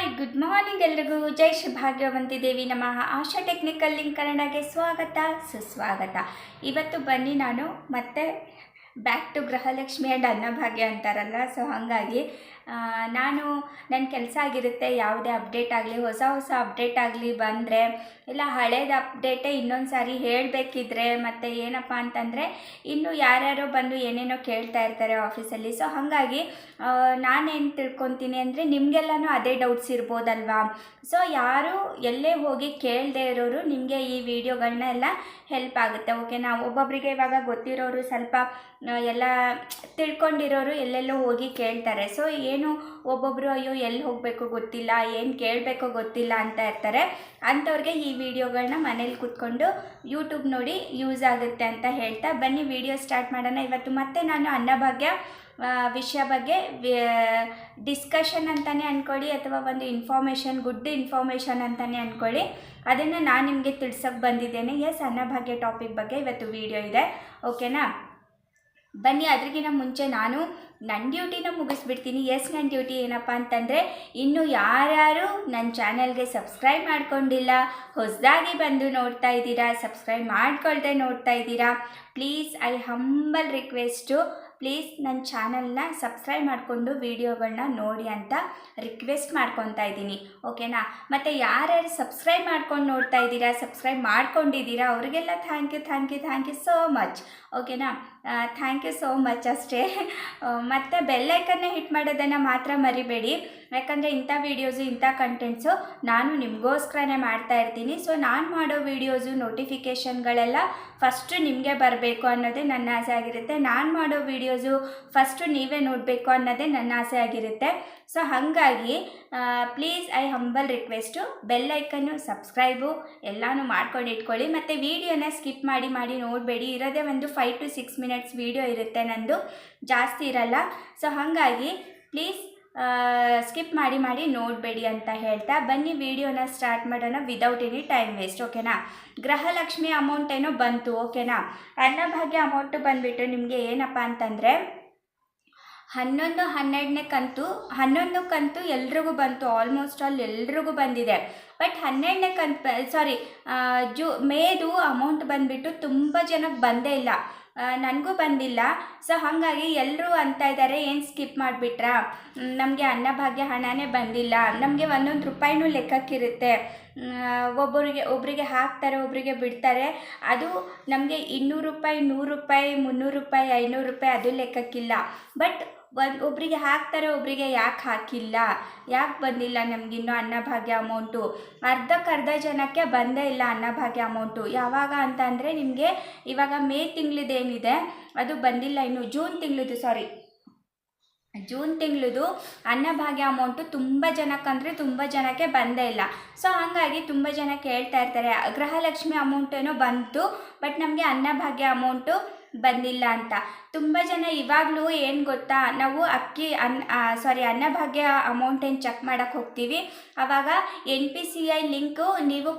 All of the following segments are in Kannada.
ಹಾಯ್, ಗುಡ್ ಮಾರ್ನಿಂಗ್ ಎಲ್ರಿಗೂ. ಜೈ ಶ್ರೀ ಭಾಗ್ಯವಂತಿ ದೇವಿ ನಮಃ. ಆಶಾ ಟೆಕ್ನಿಕಲ್ ಲಿಂಕ್ ಕನ್ನಡಗೆ ಸ್ವಾಗತ, ಸುಸ್ವಾಗತ. ಇವತ್ತು ಬನ್ನಿ ನಾನು ಮತ್ತೆ back to Gruhalakshmi and Annabhagya ಅಂತಾರಲ್ಲ ಸೊ ಹಾಗಾಗಿ ನಾನು ನನ್ನ ಕೆಲಸ ಆಗಿರುತ್ತೆ, ಯಾವುದೇ ಅಪ್ಡೇಟ್ ಆಗಲಿ, ಹೊಸ ಹೊಸ ಅಪ್ಡೇಟ್ ಆಗಲಿ ಬಂದರೆ, ಇಲ್ಲ ಹಳೇದು ಅಪ್ಡೇಟೇ ಇನ್ನೊಂದು ಸಾರಿ ಹೇಳಬೇಕಿದ್ರೆ ಮತ್ತು ಏನಪ್ಪ ಅಂತಂದರೆ, ಇನ್ನು ಯಾರ್ಯಾರೋ ಬಂದು ಏನೇನೋ ಕೇಳ್ತಾ ಇರ್ತಾರೆ ಆಫೀಸಲ್ಲಿ ಸೊ ಹಾಗಾಗಿ ನಾನೇನು ತಿಳ್ಕೊತೀನಿ ಅಂದರೆ ನಿಮಗೆಲ್ಲನೂ ಅದೇ ಡೌಟ್ಸ್ ಇರ್ಬೋದಲ್ವಾ? ಸೊ ಯಾರು ಎಲ್ಲೇ ಹೋಗಿ ಕೇಳದೆ ಇರೋರು ನಿಮಗೆ ಈ ವಿಡಿಯೋಗಳನ್ನ ಎಲ್ಲ ಹೆಲ್ಪ್ ಆಗುತ್ತೆ. ಓಕೆ ನಾವು ಒಬ್ಬೊಬ್ಬರಿಗೆ ಇವಾಗ ಗೊತ್ತಿರೋರು ಸ್ವಲ್ಪ ಎಲ್ಲ ತಿಳ್ಕೊಂಡಿರೋರು ಎಲ್ಲೆಲ್ಲೋ ಹೋಗಿ ಕೇಳ್ತಾರೆ. ಸೊ ಏನು ಒಬ್ಬೊಬ್ಬರು ಅಯ್ಯೋ ಎಲ್ಲಿ ಹೋಗಬೇಕು ಗೊತ್ತಿಲ್ಲ, ಏನು ಕೇಳಬೇಕೋ ಗೊತ್ತಿಲ್ಲ ಅಂತ ಇರ್ತಾರೆ. ಅಂಥವ್ರಿಗೆ ಈ ವಿಡಿಯೋಗಳನ್ನ ಮನೇಲಿ ಕೂತ್ಕೊಂಡು ಯೂಟ್ಯೂಬ್ ನೋಡಿ ಯೂಸ್ ಆಗುತ್ತೆ ಅಂತ ಹೇಳ್ತಾ ಬನ್ನಿ ವಿಡಿಯೋ ಸ್ಟಾರ್ಟ್ ಮಾಡೋಣ. ಇವತ್ತು ಮತ್ತೆ ನಾನು ಅನ್ನಭಾಗ್ಯ ವಿಷಯ ಬಗ್ಗೆ ಡಿಸ್ಕಷನ್ ಅಂತಲೇ ಅಂದ್ಕೊಳ್ಳಿ ಅಥವಾ ಒಂದು ಇನ್ಫಾರ್ಮೇಷನ್ ಗುಡ್ ಇನ್ಫಾರ್ಮೇಷನ್ ಅಂತಲೇ ಅಂದ್ಕೊಳ್ಳಿ ಅದನ್ನು ನಾನು ನಿಮಗೆ ತಿಳ್ಸೋಕ್ಕೆ ಬಂದಿದ್ದೇನೆ. ಎಸ್ ಅನ್ನಭಾಗ್ಯ ಟಾಪಿಕ್ ಬಗ್ಗೆ ಇವತ್ತು ವಿಡಿಯೋ ಇದೆ. ಓಕೆನಾ ಬನ್ನಿ ಅದಕ್ಕಿಂತ ಮುಂಚೆ ನಾನು ನನ್ನ ಡ್ಯೂಟಿನ ಮುಗಿಸ್ಬಿಡ್ತೀನಿ. ಎಸ್ ನನ್ನ ಡ್ಯೂಟಿ ಏನಪ್ಪ ಅಂತಂದರೆ, ಇನ್ನು ಯಾರ್ಯಾರು ನನ್ನ ಚಾನಲ್ಗೆ ಸಬ್ಸ್ಕ್ರೈಬ್ ಮಾಡ್ಕೊಂಡಿಲ್ಲ, ಹೊಸದಾಗಿ ಬಂದು ನೋಡ್ತಾ ಇದ್ದೀರಾ ಸಬ್ಸ್ಕ್ರೈಬ್ ಮಾಡ್ಕೊಳ್ದೆ ನೋಡ್ತಾ ಇದ್ದೀರಾ please I humble request please ನನ್ನ ಚಾನಲ್ನ ಸಬ್ಸ್ಕ್ರೈಬ್ ಮಾಡಿಕೊಂಡು ವೀಡಿಯೋಗಳನ್ನ ನೋಡಿ ಅಂತ ರಿಕ್ವೆಸ್ಟ್ ಮಾಡ್ಕೊತಾ ಇದ್ದೀನಿ. ಓಕೆನಾ ಮತ್ತು ಯಾರ್ಯಾರು ಸಬ್ಸ್ಕ್ರೈಬ್ ಮಾಡ್ಕೊಂಡು ನೋಡ್ತಾ ಇದ್ದೀರಾ ಸಬ್ಸ್ಕ್ರೈಬ್ ಮಾಡ್ಕೊಂಡಿದ್ದೀರಾ, ಅವರಿಗೆಲ್ಲ thank you thank you thank you so much ಓಕೆನಾ ಥ್ಯಾಂಕ್ ಯು ಸೋ ಮಚ್ ಅಷ್ಟೇ. ಮತ್ತು ಬೆಲ್ಲೈಕನ್ನ ಹಿಟ್ ಮಾಡೋದನ್ನು ಮಾತ್ರ ಮರಿಬೇಡಿ. ಯಾಕಂದರೆ ಇಂಥ ವೀಡಿಯೋಸು ಇಂಥ ಕಂಟೆಂಟ್ಸು ನಾನು ನಿಮಗೋಸ್ಕರನೇ ಮಾಡ್ತಾ ಇರ್ತೀನಿ. ಸೊ ನಾನು ಮಾಡೋ ವೀಡಿಯೋಸು ನೋಟಿಫಿಕೇಷನ್ಗಳೆಲ್ಲ ಫಸ್ಟು ನಿಮಗೆ ಬರಬೇಕು ಅನ್ನೋದೇ ನನ್ನ ಆಸೆ ಆಗಿರುತ್ತೆ. ನಾನು ಮಾಡೋ ವೀಡಿಯೋಸು ಫಸ್ಟು ನೀವೇ ನೋಡಬೇಕು ಅನ್ನೋದೇ ನನ್ನ ಆಸೆ ಆಗಿರುತ್ತೆ. ಸೊ ಹಾಗಾಗಿ ಪ್ಲೀಸ್ ಐ ಹಂಬಲ್ ರಿಕ್ವೆಸ್ಟು ಬೆಲ್ಲೈಕನ್ನು ಸಬ್ಸ್ಕ್ರೈಬು ಎಲ್ಲನೂ ಮಾಡ್ಕೊಂಡು ಇಟ್ಕೊಳ್ಳಿ. ಮತ್ತು ವೀಡಿಯೋನ ಸ್ಕಿಪ್ ಮಾಡಿ ಮಾಡಿ ನೋಡಬೇಡಿ. ಇರೋದೇ ಒಂದು five to six minutes video ಇರುತ್ತೆ, ನಂದು ಜಾಸ್ತಿ ಇರಲ್ಲ. ಸೊ ಹಾಗಾಗಿ ಪ್ಲೀಸ್ ಸ್ಕಿಪ್ ಮಾಡಿ ಮಾಡಿ ನೋಡಬೇಡಿ ಅಂತ ಹೇಳ್ತಾ ಬನ್ನಿ ವಿಡಿಯೋನ ಸ್ಟಾರ್ಟ್ ಮಾಡೋಣ ವಿದೌಟ್ ಎನಿ ಟೈಮ್ ವೇಸ್ಟ್ ಓಕೆನಾ ಗೃಹಲಕ್ಷ್ಮಿ ಅಮೌಂಟ್ ಏನೋ ಬಂತು ಓಕೆನಾ ಅನ್ನಭಾಗ್ಯ ಅಮೌಂಟು ಬಂದುಬಿಟ್ಟು ನಿಮಗೆ ಏನಪ್ಪ ಅಂತಂದರೆ, ಹನ್ನೊಂದು ಹನ್ನೆರಡನೇ ಕಂತು, ಹನ್ನೊಂದು ಕಂತು ಎಲ್ರಿಗೂ ಬಂತು ಆಲ್ಮೋಸ್ಟ್ ಆಲ್ ಎಲ್ರಿಗೂ ಬಂದಿದೆ. ಬಟ್ ಹನ್ನೆರಡನೇ ಕಂತು ಸಾರಿ ಜೂ, ಮೇದು ಅಮೌಂಟ್ ಬಂದುಬಿಟ್ಟು ತುಂಬ ಜನಕ್ಕೆ ಬಂದೇ ಇಲ್ಲ. ನನಗೂ ಬಂದಿಲ್ಲ. ಸೊ ಹಾಗಾಗಿ ಎಲ್ಲರೂ ಅಂತ ಇದ್ದಾರೆ ಏನು ಸ್ಕಿಪ್ ಮಾಡಿಬಿಟ್ರ? ನಮಗೆ ಅನ್ನಭಾಗ್ಯ ಹಣನೇ ಬಂದಿಲ್ಲ. ನಮಗೆ ಒಂದೊಂದು ರೂಪಾಯಿನೂ ಲೆಕ್ಕಕ್ಕಿರುತ್ತೆ. ಒಬ್ಬರಿಗೆ ಒಬ್ಬರಿಗೆ ಹಾಕ್ತಾರೆ ಒಬ್ಬರಿಗೆ ಬಿಡ್ತಾರೆ. ಅದು ನಮಗೆ ಇನ್ನೂರು ರೂಪಾಯಿ, ನೂರು ರೂಪಾಯಿ, ಮುನ್ನೂರು ರೂಪಾಯಿ, ಐನೂರು ರೂಪಾಯಿ, ಅದು ಲೆಕ್ಕಕ್ಕಿಲ್ಲ. ಬಟ್ ಒಂದು ಒಬ್ಬರಿಗೆ ಹಾಕ್ತಾರೆ ಒಬ್ಬರಿಗೆ ಯಾಕೆ ಹಾಕಿಲ್ಲ? ಯಾಕೆ ಬಂದಿಲ್ಲ ನಮಗಿನ್ನೂ ಅನ್ನಭಾಗ್ಯ ಅಮೌಂಟು ಅರ್ಧಕ್ಕರ್ಧ ಜನಕ್ಕೆ ಬಂದೇ ಇಲ್ಲ ಅನ್ನಭಾಗ್ಯ ಅಮೌಂಟು ಯಾವಾಗ ಅಂತ ಅಂದರೆ ನಿಮಗೆ ಇವಾಗ ಮೇ ತಿಂಗಳದೇನಿದೆ ಅದು ಬಂದಿಲ್ಲ ಇನ್ನು ಜೂನ್ ತಿಂಗಳದು ಸಾರಿ ಜೂನ್ ತಿಂಗಳದು ಅನ್ನಭಾಗ್ಯ ಅಮೌಂಟು ತುಂಬ ಜನಕ್ಕಂದರೆ ತುಂಬ ಜನಕ್ಕೆ ಬಂದೇ ಇಲ್ಲ. ಸೊ ಹಾಗಾಗಿ ತುಂಬ ಜನ ಕೇಳ್ತಾ ಇರ್ತಾರೆ, ಗೃಹಲಕ್ಷ್ಮಿ ಏನೋ ಬಂತು ಬಟ್ ನಮಗೆ ಅನ್ನಭಾಗ್ಯ ಅಮೌಂಟು ಬಂದಿಲ್ಲ ಅಂತ. ತುಂಬ ಜನ ಇವಾಗಲೂ ಏನು ಗೊತ್ತಾ, ನಾವು ಅಕ್ಕಿ ಅನ್ ಸಾರಿ ಅನ್ನಭಾಗ್ಯ ಅಮೌಂಟ್ ಏನು ಚೆಕ್ ಮಾಡೋಕ್ಕೆ ಹೋಗ್ತೀವಿ. ಆವಾಗ N P C I link ನೀವು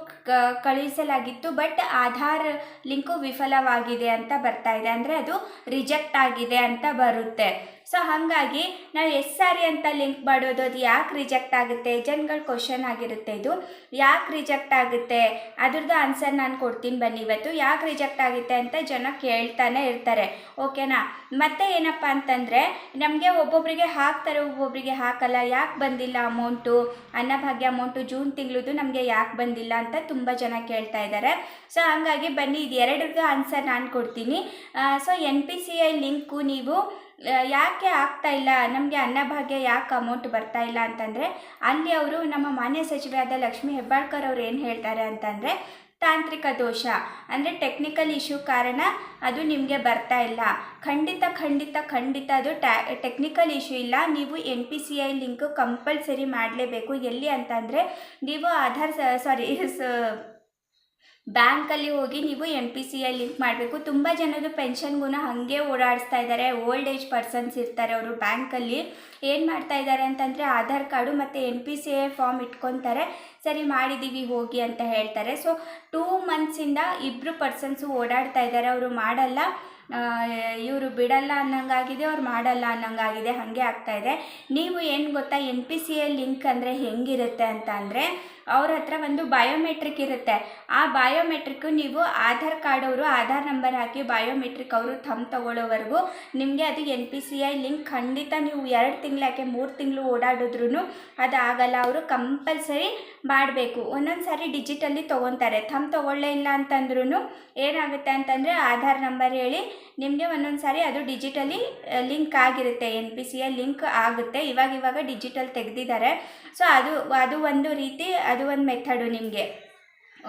ಕಳುಹಿಸಲಾಗಿತ್ತು ಬಟ್ ಆಧಾರ್ ಲಿಂಕು ವಿಫಲವಾಗಿದೆ ಅಂತ ಬರ್ತಾ ಇದೆ. ಅಂದರೆ ಅದು ರಿಜೆಕ್ಟ್ ಆಗಿದೆ ಅಂತ ಬರುತ್ತೆ. ಸೊ ಹಾಗಾಗಿ ನಾವು ಎಷ್ಟು ಸಾರಿ ಅಂತ ಲಿಂಕ್ ಮಾಡೋದು, ಅದು ಯಾಕೆ ರಿಜೆಕ್ಟ್ ಆಗುತ್ತೆ? ಜನ್ಗಳ ಕ್ವಶನ್ ಆಗಿರುತ್ತೆ ಇದು. ಯಾಕೆ ರಿಜೆಕ್ಟ್ ಆಗುತ್ತೆ? ಅದ್ರದ್ದು ಆನ್ಸರ್ ನಾನು ಕೊಡ್ತೀನಿ ಬನ್ನಿ ಇವತ್ತು. ಯಾಕೆ ರಿಜೆಕ್ಟ್ ಆಗುತ್ತೆ ಅಂತ ಜನ ಕೇಳ್ತಾನೆ ಇರ್ತಾರೆ. ಓಕೆನಾ ಮತ್ತೆ ಏನಪ್ಪ ಅಂತಂದರೆ, ನಮಗೆ ಒಬ್ಬೊಬ್ಬರಿಗೆ ಹಾಕ್ತಾರೆ ಒಬ್ಬೊಬ್ಬರಿಗೆ ಹಾಕಲ್ಲ. ಯಾಕೆ ಬಂದಿಲ್ಲ ಅಮೌಂಟು ಅನ್ನಭಾಗ್ಯ ಅಮೌಂಟು ಜೂನ್ ತಿಂಗಳದು ನಮಗೆ ಯಾಕೆ ಬಂದಿಲ್ಲ ಅಂತ ತುಂಬ ಜನ ಕೇಳ್ತಾ ಇದ್ದಾರೆ ಸೊ ಹಾಗಾಗಿ ಬನ್ನಿ, ಇದು ಎರಡರದ್ದು ಆನ್ಸರ್ ನಾನು ಕೊಡ್ತೀನಿ. So N P C I link ನೀವು ಯಾಕೆ ಆಗ್ತಾ ಇಲ್ಲ? ನಮಗೆ ಅನ್ನಭಾಗ್ಯ ಯಾಕೆ ಅಮೌಂಟ್ ಬರ್ತಾ ಇಲ್ಲ ಅಂತಂದರೆ, ಅಲ್ಲಿ ಅವರು ನಮ್ಮ ಮಾನ್ಯ ಸಚಿವೆ ಆದ ಲಕ್ಷ್ಮೀ ಹೆಬ್ಬಾಳ್ಕರ್ ಅವ್ರು ಏನು ಹೇಳ್ತಾರೆ ಅಂತಂದರೆ ತಾಂತ್ರಿಕ ದೋಷ, ಅಂದರೆ ಟೆಕ್ನಿಕಲ್ ಇಶ್ಯೂ ಕಾರಣ ಅದು ನಿಮಗೆ ಬರ್ತಾ ಇಲ್ಲ. ಖಂಡಿತ ಖಂಡಿತ ಖಂಡಿತ ಅದು ಟೆಕ್ನಿಕಲ್ ಇಶ್ಯೂ ಇಲ್ಲ. ನೀವು N P C I link compulsory ಮಾಡಲೇಬೇಕು. ಎಲ್ಲಿ ಅಂತಂದರೆ, ನೀವು ಆಧಾರ್ ಸಾರಿ ಬ್ಯಾಂಕಲ್ಲಿ ಹೋಗಿ ನೀವು N P C I link ಮಾಡಬೇಕು. ತುಂಬ ಜನರು ಪೆನ್ಷನ್ಗೂ ಹಾಗೆ ಓಡಾಡಿಸ್ತಾ ಇದ್ದಾರೆ. ಓಲ್ಡ್ ಏಜ್ ಪರ್ಸನ್ಸ್ ಇರ್ತಾರೆ ಅವರು ಬ್ಯಾಂಕಲ್ಲಿ. ಏನು ಮಾಡ್ತಾ ಇದ್ದಾರೆ ಅಂತಂದರೆ ಆಧಾರ್ ಕಾರ್ಡು ಮತ್ತು N P C I form ಇಟ್ಕೊತಾರೆ ಸರಿ ಮಾಡಿದ್ದೀವಿ ಹೋಗಿ ಅಂತ ಹೇಳ್ತಾರೆ. ಸೊ, ಟೂ ಮಂತ್ಸಿಂದ ಇಬ್ಬರು ಪರ್ಸನ್ಸು ಓಡಾಡ್ತಾ ಇದ್ದಾರೆ. ಅವರು ಮಾಡಲ್ಲ. ಇವರು ಬಿಡಲ್ಲ ಅನ್ನಂಗಾಗಿದೆ, ಅವ್ರು ಮಾಡಲ್ಲ ಅನ್ನಂಗಾಗಿದೆ. ಹಾಗೆ ಆಗ್ತಾಯಿದೆ ನೀವು ಏನು ಗೊತ್ತಾ, N P C A link ಅಂದರೆ ಹೆಂಗಿರುತ್ತೆ ಅಂತ ಅಂದರೆ ಅವ್ರ ಹತ್ರ ಒಂದು ಬಯೋಮೆಟ್ರಿಕ್ ಇರುತ್ತೆ. ಆ ಬಯೋಮೆಟ್ರಿಕ್ ನೀವು ಆಧಾರ್ ಕಾರ್ಡ್ ಅವರು ಆಧಾರ್ ನಂಬರ್ ಹಾಕಿ ಬಯೋಮೆಟ್ರಿಕ್ ಅವರು ಥಮ್ ತಗೊಳ್ಳೋವರೆಗೂ ನಿಮಗೆ ಅದು N P C I link ಖಂಡಿತ ನೀವು ಎರಡು ತಿಂಗಳು ಯಾಕೆ ಮೂರು ತಿಂಗಳು ಓಡಾಡಿದ್ರು ಅದು ಆಗಲ್ಲ ಅವರು ಕಂಪಲ್ಸರಿ ಮಾಡಬೇಕು. ಒಂದೊಂದು ಸಾರಿ ಡಿಜಿಟಲ್ಲಿ ತೊಗೊತಾರೆ. ಥಮ್ ತಗೊಳ್ಳೇ ಇಲ್ಲ ಅಂತಂದ್ರೂ ಏನಾಗುತ್ತೆ ಅಂತಂದರೆ ಆಧಾರ್ ನಂಬರ್ ಹೇಳಿ ನಿಮಗೆ ಒಂದೊಂದು ಸಾರಿ ಅದು ಡಿಜಿಟಲಿ ಲಿಂಕ್ ಆಗಿರುತ್ತೆ. N P C I link ಆಗುತ್ತೆ. ಇವಾಗ ಇವಾಗ ಡಿಜಿಟಲ್ ತೆಗೆದಿದ್ದಾರೆ. ಸೊ ಅದು ಅದು ಒಂದು ರೀತಿ ಅದು ಒಂದು ಮೆಥಡು ನಿಮಗೆ.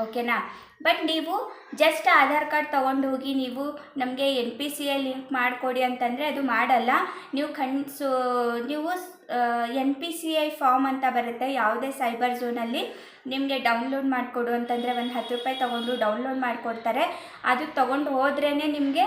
ಓಕೆನಾ ಬಟ್ ನೀವು ಜಸ್ಟ್ ಆಧಾರ್ ಕಾರ್ಡ್ ತೊಗೊಂಡು ಹೋಗಿ ನೀವು ನಮಗೆ N P C A link ಮಾಡಿಕೊಡಿ ಅಂತಂದರೆ ಅದು ಮಾಡಲ್ಲ. ನೀವು ಕಣ್ ಸೊ ನೀವು N P C I form ಅಂತ ಬರುತ್ತೆ ಯಾವುದೇ ಸೈಬರ್ ಝೋನಲ್ಲಿ ನಿಮಗೆ ಡೌನ್ಲೋಡ್ ಮಾಡಿಕೊಡು ಅಂತಂದರೆ ಒಂದು ಹತ್ತು ರೂಪಾಯಿ ತೊಗೊಂಡು ಡೌನ್ಲೋಡ್ ಮಾಡಿಕೊಡ್ತಾರೆ. ಅದು ತೊಗೊಂಡು ಹೋದ್ರೇ ನಿಮಗೆ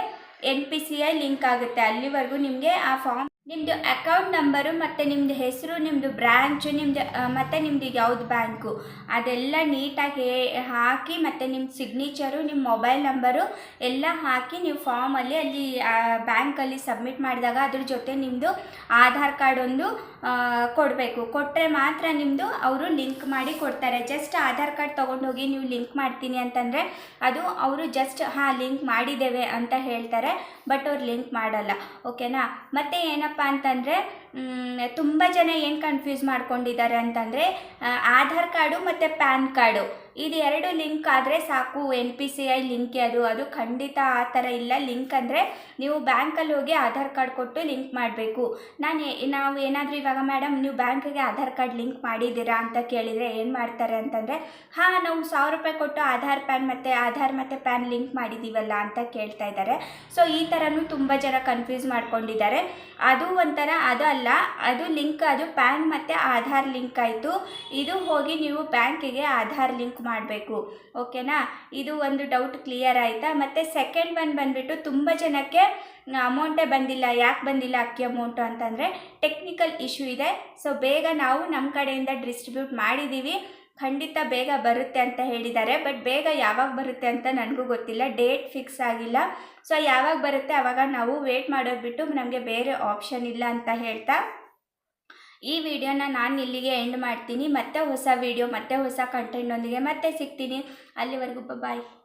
N P C I link ಆಗುತ್ತೆ. ಅಲ್ಲಿವರೆಗೂ ನಿಮಗೆ ಆ ಫಾರ್ಮ್ ನಿಮ್ಮದು ಅಕೌಂಟ್ ನಂಬರು ಮತ್ತು ನಿಮ್ಮದು ಹೆಸರು ನಿಮ್ಮದು ಬ್ರ್ಯಾಂಚು ನಿಮ್ಮದು ಮತ್ತು ನಿಮ್ಮದು ಯಾವುದು ಬ್ಯಾಂಕು ಅದೆಲ್ಲ ನೀಟಾಗಿ ಹಾಕಿ, ಮತ್ತು ನಿಮ್ಮ ಸಿಗ್ನೇಚರು ನಿಮ್ಮ ಮೊಬೈಲ್ ನಂಬರು ಎಲ್ಲ ಹಾಕಿ ನೀವು ಫಾರ್ಮಲ್ಲಿ ಅಲ್ಲಿ ಬ್ಯಾಂಕಲ್ಲಿ ಸಬ್ಮಿಟ್ ಮಾಡಿದಾಗ ಅದ್ರ ಜೊತೆ ನಿಮ್ಮದು ಆಧಾರ್ ಕಾರ್ಡ್ ಒಂದು ಕೊಡಬೇಕು. ಕೊಟ್ಟರೆ ಮಾತ್ರ ನಿಮ್ಮದು ಅವರು ಲಿಂಕ್ ಮಾಡಿ ಕೊಡ್ತಾರೆ. ಜಸ್ಟ್ ಆಧಾರ್ ಕಾರ್ಡ್ ತೊಗೊಂಡೋಗಿ ನೀವು ಲಿಂಕ್ ಮಾಡ್ತೀನಿ ಅಂತಂದರೆ ಅದು ಅವರು ಜಸ್ಟ್ ಹಾಂ ಲಿಂಕ್ ಮಾಡಿದ್ದೇವೆ ಅಂತ ಹೇಳ್ತಾರೆ. ಬಟ್ ಅವ್ರು ಲಿಂಕ್ ಮಾಡಲ್ಲ ಓಕೆನಾ ಮತ್ತು ಏನಪ್ಪ ಅಂತಂದರೆ ತುಂಬ ಜನ ಏನು ಕನ್ಫ್ಯೂಸ್ ಮಾಡ್ಕೊಂಡಿದ್ದಾರೆ ಅಂತಂದರೆ ಆಧಾರ್ ಕಾರ್ಡು ಮತ್ತು ಪ್ಯಾನ್ ಕಾರ್ಡು. ಇದು ಎರಡು ಲಿಂಕ್ ಆದರೆ ಸಾಕು N P C I link ಅದು ಅದು ಖಂಡಿತ ಆ ಥರ ಇಲ್ಲ. ಲಿಂಕ್ ಅಂದರೆ ನೀವು ಬ್ಯಾಂಕಲ್ಲಿ ಹೋಗಿ ಆಧಾರ್ ಕಾರ್ಡ್ ಕೊಟ್ಟು ಲಿಂಕ್ ಮಾಡಬೇಕು. ನಾನು ನಾವು ಏನಾದರೂ ಇವಾಗ ಮೇಡಮ್ ನೀವು ಬ್ಯಾಂಕಿಗೆ ಆಧಾರ್ ಕಾರ್ಡ್ ಲಿಂಕ್ ಮಾಡಿದ್ದೀರಾ? ಅಂತ ಕೇಳಿದರೆ ಏನು ಮಾಡ್ತಾರೆ ಅಂತಂದರೆ, ಹಾಂ, ನಾವು ಸಾವಿರ ರೂಪಾಯಿ ಕೊಟ್ಟು ಆಧಾರ್ ಪ್ಯಾನ್ ಮತ್ತು, ಆಧಾರ್ ಮತ್ತು ಪ್ಯಾನ್ ಲಿಂಕ್ ಮಾಡಿದ್ದೀವಲ್ಲ ಅಂತ ಕೇಳ್ತಾ ಇದ್ದಾರೆ. ಸೊ, ಈ ಥರನೂ ತುಂಬ ಜನ ಕನ್ಫ್ಯೂಸ್ ಮಾಡ್ಕೊಂಡಿದ್ದಾರೆ. ಅದು ಒಂಥರ, ಅದು ಅಲ್ಲ, ಅದು ಲಿಂಕ್, ಅದು ಪ್ಯಾನ್ ಮತ್ತು ಆಧಾರ್ ಲಿಂಕ್ ಆಯಿತು. ಇದು ಹೋಗಿ ನೀವು ಬ್ಯಾಂಕಿಗೆ ಆಧಾರ್ ಲಿಂಕ್ ಮಾಡಬೇಕು, ಓಕೆನಾ? ಇದು ಒಂದು ಡೌಟ್ ಕ್ಲಿಯರ್ ಆಯಿತಾ? ಮತ್ತು ಸೆಕೆಂಡ್ ಒನ್ ಬಂದುಬಿಟ್ಟು ತುಂಬ ಜನಕ್ಕೆ ಅಮೌಂಟೇ ಬಂದಿಲ್ಲ, ಯಾಕೆ ಬಂದಿಲ್ಲ ಅಕ್ಕಿ ಅಮೌಂಟು ಅಂತಂದರೆ ಟೆಕ್ನಿಕಲ್ ಇಶ್ಯೂ ಇದೆ. ಸೊ ಬೇಗ ನಾವು ನಮ್ಮ ಕಡೆಯಿಂದ ಡಿಸ್ಟ್ರಿಬ್ಯೂಟ್ ಮಾಡಿದ್ದೀವಿ ಖಂಡಿತ ಬೇಗ ಬರುತ್ತೆ ಅಂತ ಹೇಳಿದ್ದಾರೆ. ಬಟ್ ಬೇಗ ಯಾವಾಗ ಬರುತ್ತೆ ಅಂತ ನನಗೂ ಗೊತ್ತಿಲ್ಲ. ಡೇಟ್ ಫಿಕ್ಸ್ ಆಗಿಲ್ಲ. ಸೊ ಯಾವಾಗ ಬರುತ್ತೆ ಆವಾಗ ನಾವು ವೇಟ್ ಮಾಡೋದು ಬಿಟ್ಟು ನಮಗೆ ಬೇರೆ ಆಪ್ಷನ್ ಇಲ್ಲ ಅಂತ ಹೇಳ್ತಾ. ಈ ವಿಡಿಯೋನ ನಾನು ಇಲ್ಲಿಗೆ ಎಂಡ್ ಮಾಡ್ತೀನಿ. ಮತ್ತೆ ಹೊಸ ವಿಡಿಯೋ ಮತ್ತೆ ಹೊಸ ಕಂಟೆಂಟ್ನೊಂದಿಗೆ ಮತ್ತೆ ಸಿಗ್ತೀನಿ. ಅಲ್ಲಿವರೆಗೂ ಬಾಯ್